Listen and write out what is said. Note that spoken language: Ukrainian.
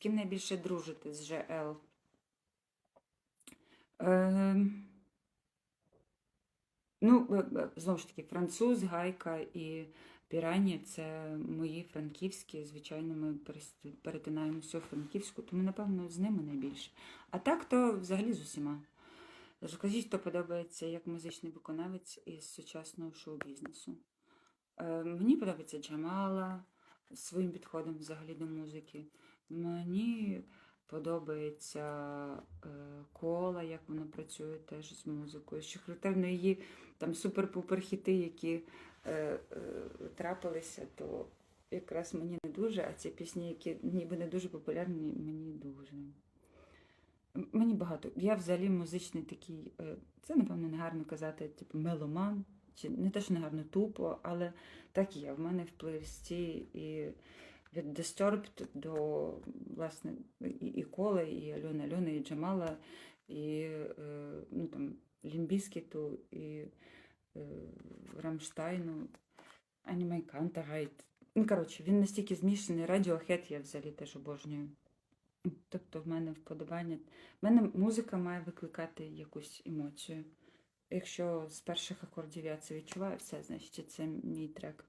ким найбільше дружите з ЖЛ? Е, ну, е, е, знову ж таки, француз, гайка і пірані це мої франківські. Звичайно, ми перетинаємося у франківську, тому, напевно, з ними найбільше. А так, то взагалі з усіма. Розкажіть, хто подобається як музичний виконавець із сучасного шоу-бізнесу. Е, мені подобається Джамала своїм підходом взагалі до музики. Мені подобається е, кола, як вона працює теж з музикою. Що характерно її там супер-пупер хіти, які е, е, трапилися, то якраз мені не дуже, а ці пісні, які ніби не дуже популярні, мені дуже. Мені багато. Я взагалі музичний такий, е, це, напевно, не гарно казати, типу меломан, чи не те, що не гарно тупо, але так є. В мене в плейлисті і від Disturbed до, власне, і, і Кола, і Альони Альони, і Джамала, і е, ну, там, Лімбіскіту, і е, Рамштайну, Анімей Кантагайт. Ну, коротше, він настільки змішаний. Radiohead я взагалі теж обожнюю. Тобто в мене вподобання. В мене музика має викликати якусь емоцію. Якщо з перших акордів я це відчуваю, все, значить це мій трек.